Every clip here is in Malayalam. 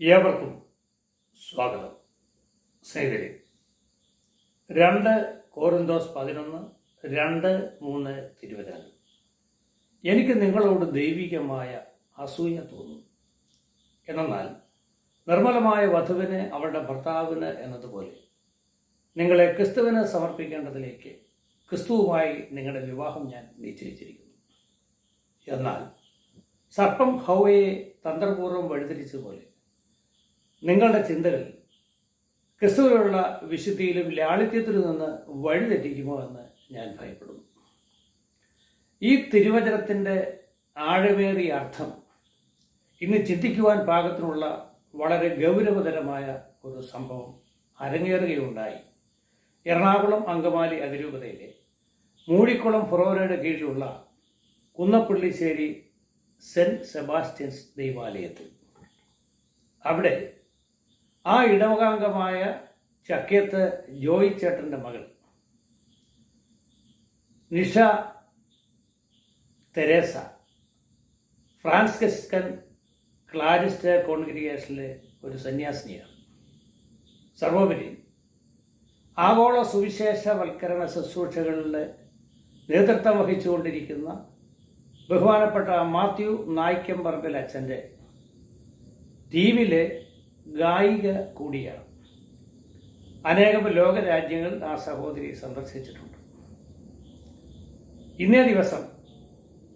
ഏവർക്കും സ്വാഗതം. സ്നേഹിതരെ രണ്ട് കോറിന്തോസ് പതിനൊന്ന് രണ്ട് മൂന്ന് തിരുവചനങ്ങൾ. എനിക്ക് നിങ്ങളോട് ദൈവികമായ അസൂയ തോന്നുന്നു. എന്നാൽ നിർമ്മലമായ വധുവിന് അവളുടെ ഭർത്താവിന് എന്നതുപോലെ നിങ്ങളെ ക്രിസ്തുവിന് സമർപ്പിക്കേണ്ടതിലേക്ക് ക്രിസ്തുവുമായി നിങ്ങളുടെ വിവാഹം ഞാൻ നിശ്ചയിച്ചിരിക്കുന്നു. എന്നാൽ സർപ്പം ഹൗവയെ തന്ത്രപൂർവം വഴിതിരിച്ചതുപോലെ നിങ്ങളുടെ ചിന്തകൾ ക്രിസ്തുവിലുള്ള വിശുദ്ധിയിലും ലാളിത്യത്തിലും നിന്ന് വഴിതെറ്റിക്കുമോ എന്ന് ഞാൻ ഭയപ്പെടുന്നു. ഈ തിരുവചനത്തിന്റെ ആഴമേറിയ അർത്ഥം ഇന്ന് ചിന്തിക്കുവാൻ പാകത്തിനുള്ള വളരെ ഗൗരവതരമായ ഒരു സംഭവം അരങ്ങേറുകയുണ്ടായി. എറണാകുളം അങ്കമാലി അതിരൂപതയിലെ മൂഴിക്കുളം ഫുറോരയുടെ കീഴിലുള്ള കുന്നപ്പള്ളിശ്ശേരി സെന്റ് സെബാസ്റ്റ്യൻസ് ദൈവാലയത്തിൽ. അവിടെ ആ ഇടവകാംഗമായ ചക്കയത്ത് ജോയി ചേട്ടന്റെ മകൾ. നിഷ തെരേസ. ഫ്രാൻസിസ്കൻ ക്ലാരിസ്റ്റ് കോൺഗ്രിഗേഷനിലെ ഒരു സന്യാസിനിയാണ്. സർവോപരി. ആഗോള സുവിശേഷവൽക്കരണ ശുശ്രൂഷകളിലെ നേതൃത്വം വഹിച്ചുകൊണ്ടിരിക്കുന്ന ബഹുമാനപ്പെട്ട മാത്യു നായ്ക്കമ്പറമ്പിൽ അച്ഛന്റെ ടീമിലെ ഗായിക കൂടിയാണ്. അനേകം ലോകരാജ്യങ്ങൾ ആ സഹോദരി സന്ദർശിച്ചിട്ടുണ്ട്. ഇന്നേ ദിവസം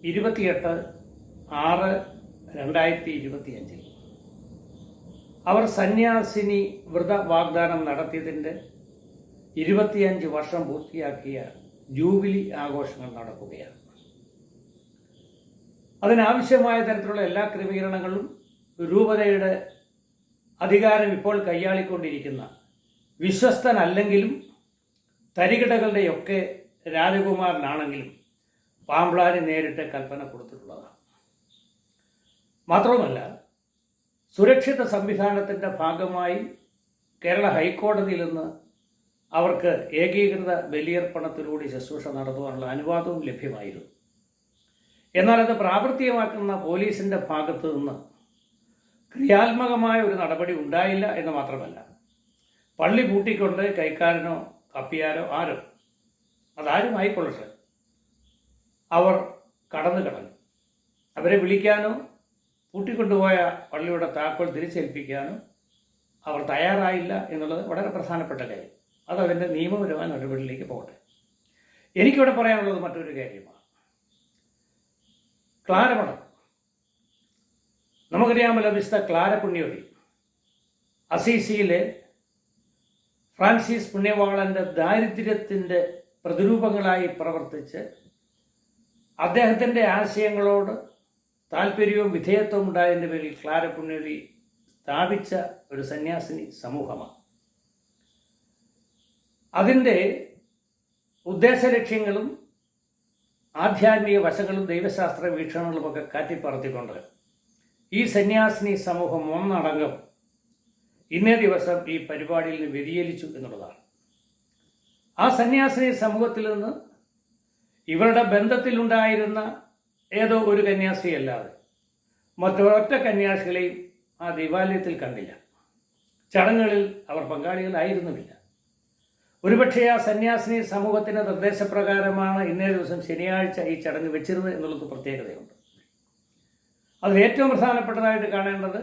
ഇരുപത്തിയെട്ട് ആറ് രണ്ടായിരത്തി ഇരുപത്തിയഞ്ചിൽ അവർ സന്യാസിനി വ്രത വാഗ്ദാനം നടത്തിയതിന്റെ ഇരുപത്തിയഞ്ച് വർഷം പൂർത്തിയാക്കിയ ജൂബിലി ആഘോഷങ്ങൾ നടക്കുകയാണ്. അതിനാവശ്യമായ തരത്തിലുള്ള എല്ലാ ക്രമീകരണങ്ങളും രൂപതയുടെ അധികാരം ഇപ്പോൾ കൈയാളിക്കൊണ്ടിരിക്കുന്ന വിശ്വസ്തനല്ലെങ്കിലും തരികിടകളുടെയൊക്കെ രാജകുമാരനാണെങ്കിലും പാമ്പ്ളാന് നേരിട്ട് കൽപ്പന കൊടുത്തിട്ടുള്ളതാണ്. മാത്രവുമല്ല സുരക്ഷിത സംവിധാനത്തിന്റെ ഭാഗമായി കേരള ഹൈക്കോടതിയിൽ നിന്ന് അവർക്ക് ഏകീകൃത ബലിയർപ്പണത്തിലൂടെ ശുശ്രൂഷ നടത്തുവാനുള്ള അനുവാദവും ലഭ്യമായിരുന്നു. എന്നാൽ അത് പ്രാവർത്തികമാക്കുന്ന പോലീസിന്റെ ഭാഗത്തു നിന്ന് ക്രിയാത്മകമായ ഒരു നടപടി ഉണ്ടായില്ല എന്ന് മാത്രമല്ല. പള്ളി പൂട്ടിക്കൊണ്ട് കൈക്കാരനോ കപ്പിയാരോ ആരോ അതാരും ആയിക്കൊള്ളട്ടെ. അവർ കടന്നു കടന്നു. അവരെ വിളിക്കാനോ പൂട്ടിക്കൊണ്ടുപോയ പള്ളിയുടെ താക്കോൽ തിരിച്ചേൽപ്പിക്കാനോ അവർ തയ്യാറായില്ല എന്നുള്ളത് വളരെ പ്രധാനപ്പെട്ട കാര്യം. അത് അതിന്റെ നിയമപരമായ നടപടിയിലേക്ക് പോകട്ടെ. എനിക്കിവിടെ പറയാനുള്ളത് മറ്റൊരു കാര്യമാണ്. ക്ലാരമഠം നമുക്കറിയാമല്ലോ വിശുദ്ധ ക്ലാര പുണ്യവതി അസീസിയിലെ ഫ്രാൻസിസ് പുണ്യവാളന്റെ ദാരിദ്ര്യത്തിന്റെ പ്രതിരൂപങ്ങളായി പ്രവർത്തിച്ച് അദ്ദേഹത്തിന്റെ ആശയങ്ങളോട് താല്പര്യവും വിധേയത്വവും ഉണ്ടായതിന്റെ പേരിൽ ക്ലാര പുണ്യവതി സ്ഥാപിച്ച ഒരു സന്യാസിനി സമൂഹമാണ്. അതിന്റെ ഉദ്ദേശ ലക്ഷ്യങ്ങളും ആധ്യാത്മിക വശങ്ങളും ദൈവശാസ്ത്ര വീക്ഷണങ്ങളുമൊക്കെ കാറ്റിപ്പറത്തിക്കൊണ്ട് ഈ സന്യാസിനി സമൂഹം ഒന്നടങ്കം ഇന്നേ ദിവസം ഈ പരിപാടിയിൽ നിന്ന് വ്യതിചലിച്ചു എന്നുള്ളതാണ്. ആ സന്യാസിനി സമൂഹത്തിൽ നിന്ന് ഇവരുടെ ബന്ധത്തിലുണ്ടായിരുന്ന ഏതോ ഒരു കന്യാസ്ത്രീ അല്ലാതെ മറ്റൊരൊറ്റ കന്യാസികളെയും ആ ദൈവാലയത്തിൽ കണ്ടില്ല. ചടങ്ങുകളിൽ അവർ പങ്കാളികളായിരുന്നുമില്ല. ഒരുപക്ഷെ ആ സന്യാസിനി സമൂഹത്തിന്റെ നിർദ്ദേശപ്രകാരമാണ് ഇന്നേ ദിവസം ശനിയാഴ്ച ഈ ചടങ്ങ് വെച്ചിരുന്നത് എന്നുള്ളത് പ്രത്യേകതയുണ്ട്. അതിൽ ഏറ്റവും പ്രധാനപ്പെട്ടതായിട്ട് കാണേണ്ടത്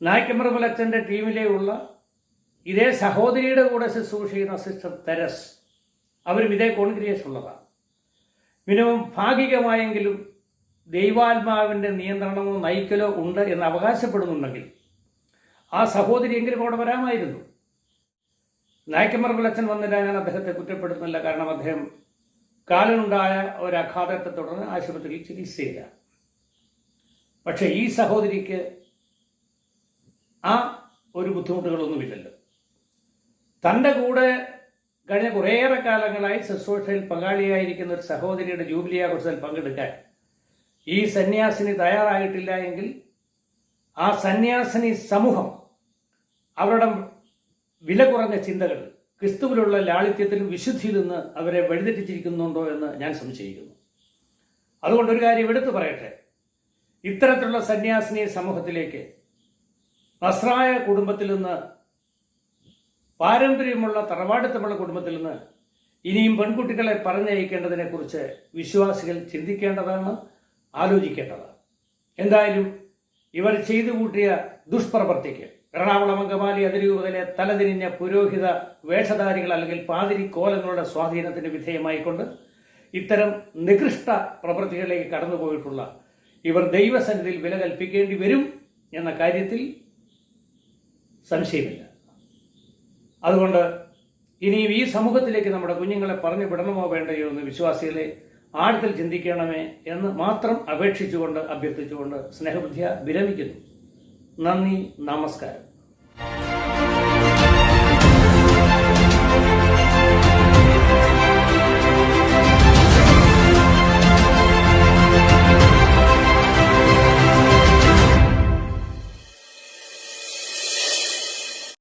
നായ്ക്കമ്പർ പുലച്ചന്റെ ടീമിലെയുള്ള ഇതേ സഹോദരിയുടെ കൂടെ ശുശ്രൂഷ ചെയ്യുന്ന സിസ്റ്റർ തെരസ്. അവരും ഇതേ കോൺഗ്രിയേഷൻ ഉള്ളതാണ്. മിനിമം ഭാഗികമായെങ്കിലും ദൈവാത്മാവിന്റെ നിയന്ത്രണമോ നയിക്കലോ ഉണ്ട് എന്ന് അവകാശപ്പെടുന്നുണ്ടെങ്കിൽ ആ സഹോദരി എങ്കിലും അവിടെ വരാമായിരുന്നു. നായ്ക്കമ്മർ പുലച്ചൻ വന്നില്ല ഞാൻ അദ്ദേഹത്തെ കുറ്റപ്പെടുത്തുന്നില്ല കാരണം അദ്ദേഹം കാലിനുണ്ടായ ഒരു അഘാതത്തെ തുടർന്ന് ആശുപത്രിയിൽ ചികിത്സയില്ല പക്ഷേ ഈ സഹോദരിക്ക് ആ ഒരു ബുദ്ധിമുട്ടുകളൊന്നുമില്ലല്ലോ. തന്റെ കൂടെ കഴിഞ്ഞ കുറേയേറെ കാലങ്ങളായി ശുശ്രൂഷയിൽ പങ്കാളിയായിരിക്കുന്ന ഒരു സഹോദരിയുടെ ജൂബിലി ആഘോഷത്തിൽ പങ്കെടുക്കാൻ ഈ സന്യാസിനി തയ്യാറായിട്ടില്ല എങ്കിൽ ആ സന്യാസിനി സമൂഹം അവരുടെ വില കുറഞ്ഞ ചിന്തകൾ ക്രിസ്തുവിലുള്ള ലാളിത്യത്തിലും വിശുദ്ധിയിൽ നിന്ന് അവരെ വഴിതെറ്റിച്ചിരിക്കുന്നുണ്ടോ എന്ന് ഞാൻ സംശയിക്കുന്നു. അതുകൊണ്ട് ഒരു കാര്യം എടുത്തു പറയട്ടെ. ഇത്തരത്തിലുള്ള സന്യാസിനി സമൂഹത്തിലേക്ക് നസ്രായ കുടുംബത്തിൽ നിന്ന് പാരമ്പര്യമുള്ള തറവാടിത്തമുള്ള കുടുംബത്തിൽ നിന്ന് ഇനിയും പെൺകുട്ടികളെ പറഞ്ഞയക്കേണ്ടതിനെക്കുറിച്ച് വിശ്വാസികൾ ചിന്തിക്കേണ്ടതാണ് ആലോചിക്കേണ്ടതാണ്. എന്തായാലും ഇവർ ചെയ്തു കൂട്ടിയ ദുഷ്പ്രവർത്തിക്ക് എറണാകുളം അങ്കമാലി അതിരൂപതയിലെ തലതിരിഞ്ഞ പുരോഹിത വേഷധാരികൾ അല്ലെങ്കിൽ പാതിരി കോലങ്ങളുടെ സ്വാധീനത്തിന് വിധേയമായിക്കൊണ്ട് ഇത്തരം നികൃഷ്ട പ്രവൃത്തികളിലേക്ക് കടന്നുപോയിട്ടുള്ള ഇവർ ദൈവസന്നിധിയിൽ വില കൽപ്പിക്കേണ്ടി വരും എന്ന കാര്യത്തിൽ സംശയമില്ല. അതുകൊണ്ട് ഇനിയും ഈ സമൂഹത്തിലേക്ക് നമ്മുടെ കുഞ്ഞുങ്ങളെ പറഞ്ഞു വിടണമോ വേണ്ടയോ എന്ന് വിശ്വാസികളെ ആഴത്തിൽ ചിന്തിക്കണമേ എന്ന് മാത്രം അപേക്ഷിച്ചുകൊണ്ട് അഭ്യർത്ഥിച്ചുകൊണ്ട് സ്നേഹബുദ്ധിയ വിരമിക്കുന്നു. നന്ദി നമസ്കാരം.